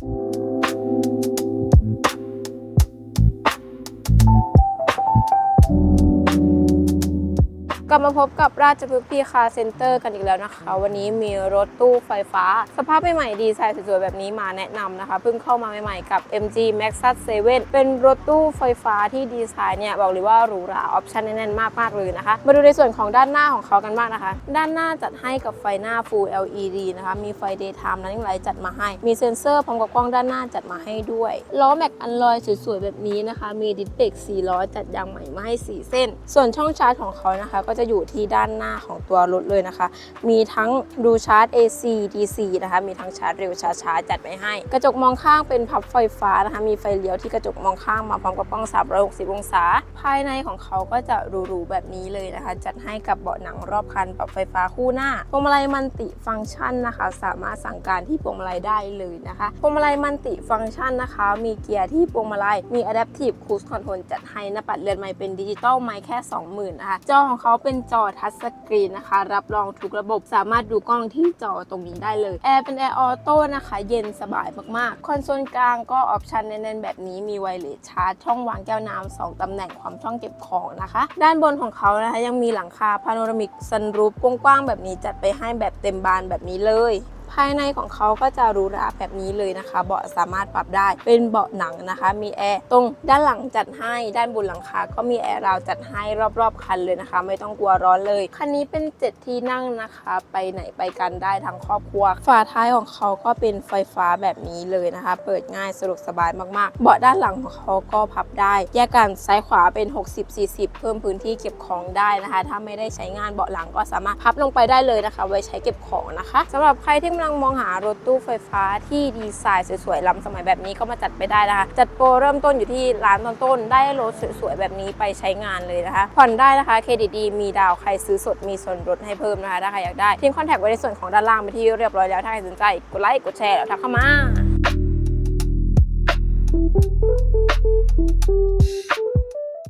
you กลับมาพบกับราชพฤกษ์พีคาเซ็นเตอร์กันอีกแล้วนะคะ วันนี้มีรถตู้ไฟฟ้า สภาพใหม่ๆดีไซน์สวยๆ แบบนี้มาแนะนำนะคะ เพิ่งเข้ามาใหม่ๆกับ MG Maxus 7 เป็นรถตู้ไฟฟ้าที่ดีไซน์เนี่ย บอกเลยว่าหรูหราออปชั่นแน่นๆ มากๆ เลยนะคะ มาดูในส่วนของด้านหน้าของเขากันบ้างนะคะ ด้านหน้าจัดให้กับไฟหน้า Full LED นะคะ มีไฟ Daytime Running Light จัดมาให้ มีเซ็นเซอร์พร้อมกับกล้องด้านหน้าจัดมาให้ด้วยล้อแม็กอันลอยสวยๆแบบนี้นะคะ มีดิสเบรก4ล้อจัดยางใหม่มาให้4เส้น ส่วนช่องชาร์จของเขานะคะก็จะอยู่ที่ด้านหน้าของตัวรถเลยนะคะ มีทั้งดูชาร์จ AC DC นะคะ มีทั้งชาร์จเร็วชาร์จช้าจัดไว้ให้ กระจกมองข้างเป็นพับไฟฟ้านะคะ มีไฟเลี้ยวที่กระจกมองข้างมาพร้อมกับกล้อง 360 องศา ภายในของเขาก็จะหรูๆแบบนี้เลยนะคะ จัดให้กับเบาะหนังรอบคันปรับไฟฟ้าคู่หน้าพวงมาลัยมันติฟังก์ชันนะคะ สามารถสั่งการที่พวงมาลัยได้เลยนะคะพวงมาลัยมันติฟังก์ชันนะคะ มีเกียร์ที่พวงมาลัยมี Adaptive Cruise Control จัดให้หน้าปัดเรือนไม้เป็นดิจิตอลไม้แค่ 20,000นะคะจอของเขาเป็น็นจอทัชสกรีนนะคะ รับรองทุกระบบสามารถดูกล้องที่จอตรงนี้ได้เลยแอร์เป็นแอร์ออโต้นะคะ เย็นสบายมากๆ คอนโซลกลางก็ออปชันแน่นๆ แบบนี้มีไวเลสชาร์จช่องวางแก้วน้ำสองตำแหน่งความช่องเก็บของนะคะ ด้านบนของเขานะคะยังมีหลังคาพาโนรามิกซันรูฟกว้างๆแบบนี้จัดไปให้แบบเต็มบานแบบนี้เลย ภายในของเขาก็จะหรูหราแบบนี้เลยนะคะ เบาะสามารถปรับได้เป็นเบาะหนังนะคะ มีแอร์ตรงด้านหลังจัดให้ด้านบนหลังคาก็มีแอร์ราวจัดให้รอบๆคันเลยนะคะ ไม่ต้องกลัวร้อนเลย คันนี้เป็น 7 ที่นั่งนะคะ ไปไหนไปกันได้ทั้งครอบครัว ฝาท้ายของเขาก็เป็นไฟฟ้าแบบนี้เลยนะคะ เปิดง่ายสะดวกสบายมากๆ เบาะด้านหลังของเขาก็พับได้ แยกกันซ้ายขวาเป็น 60-40 เพิ่มพื้นที่เก็บของได้นะคะ ถ้าไม่ได้ใช้งานเบาะหลังก็สามารถพับลงไปได้เลยนะคะ ไว้ใช้เก็บของนะคะสำหรับใครที่ำลังมองหารถตู้ไฟฟ้าที่ดีไซน์สวยๆล้ำสมัยแบบนี้ก็มาจัดไปได้นะคะ จัดโปรเริ่มต้นอยู่ที่ร้านต้นๆได้รถสวยๆแบบนี้ไปใช้งานเลยนะคะ ผ่อนได้นะคะเครดิตดีมีดาวใครซื้อสดมีส่วนลดให้เพิ่มนะคะถ้าใครอยากได้ทิ้งคอนแทคไว้ในส่วนของด้านล่างไปที่เรียบร้อยแล้วถ้าใครสนใจกดไลค์กดแชร์แล้วทักเข้ามา